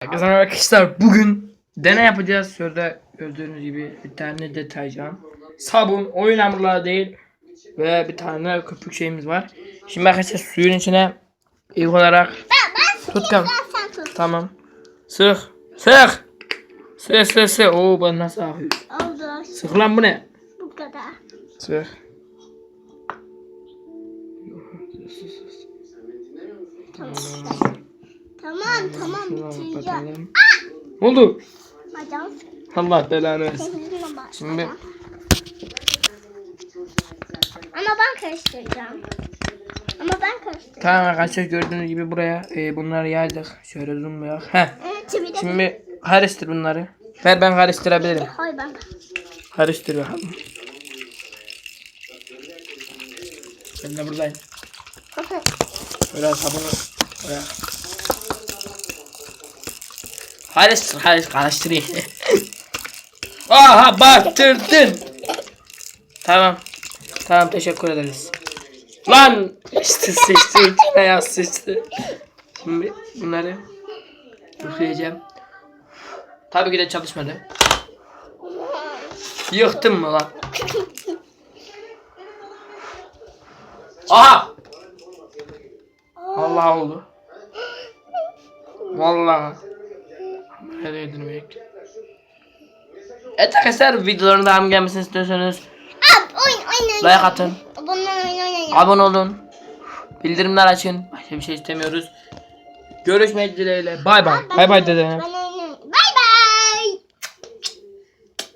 Herkese merhaba arkadaşlar bugün deney yapacağız. Şurada gördüğünüz gibi bir tane deterjan, sabun, oyun hamurları değil ve bir tane köpük şeyimiz var. Şimdi arkadaşlar suyun içine ilk olarak Ben tut kan. sen tut. Tamam. Sık. Sık. Sık sık sık. Oo ben nasıl akıyor. Oldu. Sık lan bu ne? Bu kadar. Sık. Tamam tamam Şunu bitireceğim. kapatalım. Ne oldu? Bacağım Allah belanı versin. Şimdi Ama ben karıştıracağım. Ama ben karıştıracağım. tamam arkadaşlar gördüğünüz gibi buraya e, bunları yaydık. Şöyle zoomlayak. Heh. Evet de. Şimdi karıştır bunları. Ver ben karıştırabilirim. Hayır ben. Karıştır bakalım. Ben de buradayım. Böyle sabunu koyak. Karıştır, karıştır, karıştırayım. Aha baktırdın. Tamam. Tamam teşekkür ederiz. Lan işte sıçtı içine ya sıçtı. Şimdi bunları üfleyeceğim. Tabii ki de çalışmadı. Yıktın mı lan? Aha! Allah oldu. Vallahi. Nereye edilmek? Evet arkadaşlar videoların devamı gelmesini istiyorsanız Ab oyun oyun oyun. like atın, Bundan oyun oyun. abone olun, bildirimler açın. Başka bir şey istemiyoruz. Görüşmek dileğiyle. Bay bay. Bay bay dede. Ben